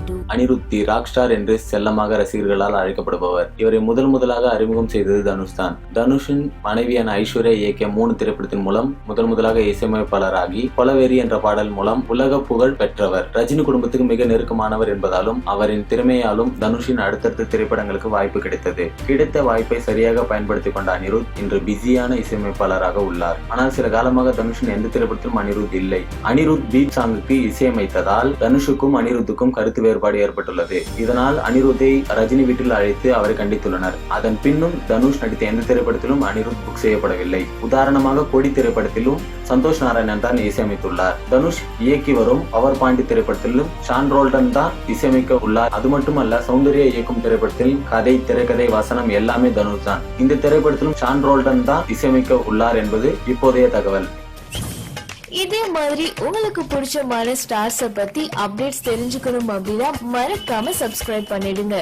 What அனிருத்தி rock star என்று செல்லமாக ரசிகர்களால் அழைக்கப்படுபவர். இவரை முதல் முதலாக அறிமுகம் செய்தது தனுஷ் தான். தனுஷின் மனைவியான ஐஸ்வர்யா இயக்கிய மூணு திரைப்படத்தின் மூலம் முதல் முதலாக இசையமைப்பாளராகி கொலவெறி என்ற பாடல் மூலம் உலக புகழ் பெற்றவர். ரஜினி குடும்பத்துக்கு மிக நெருக்கமானவர் என்பதாலும் அவரின் திறமையாலும் தனுஷின் அடுத்தடுத்த திரைப்படங்களுக்கு வாய்ப்பு கிடைத்தது. கிடைத்த வாய்ப்பை சரியாக பயன்படுத்திக் கொண்ட அனிருத் இன்று பிஸியான இசையமைப்பாளராக உள்ளார். ஆனால் சில காலமாக தனுஷின் எந்த திரைப்படத்திலும் அனிருத் இல்லை. அனிருத் பீட் சாங்குக்கு இசையமைத்ததால் தனுஷுக்கும் அனிருத்துக்கும் கருத்து வேறுபாடு ஏற்பட்டுள்ளது. இதனால் அனிருத்தை ரஜினி வீட்டில் அழைத்து அவரை கண்டித்துள்ளனர். அதன் பின்னும் தனுஷ் நடித்த எந்த திரைப்படத்திலும் அனிருத் புக் செய்யப்படவில்லை. உதாரணமாக கொடி திரைப்படத்திலும் சந்தோஷ் நாராயணன் தான் இசையமைத்துள்ளார். தனுஷ் இயக்கி வரும் பவர் பாண்டி திரைப்படத்திலும் ஷான் ரோல்டன் தான் இசையமைக்க உள்ளார். அது மட்டுமல்ல சௌந்தர்யா இயக்கும் திரைப்படத்தில் கதை திரைக்கதை வசனம் எல்லாமே தனுஷ் தான். இந்த திரைப்படத்திலும் ஷான் ரோல்டன் தான் இசையமைக்க உள்ளார் என்பது இப்போதைய தகவல். இதே மாதிரி உங்களுக்கு பிடிச்ச மாதிரி ஸ்டார்ஸை பத்தி அப்டேட்ஸ் தெரிஞ்சுக்கணும் அப்படின்னா மறக்காம சப்ஸ்கிரைப் பண்ணிடுங்க.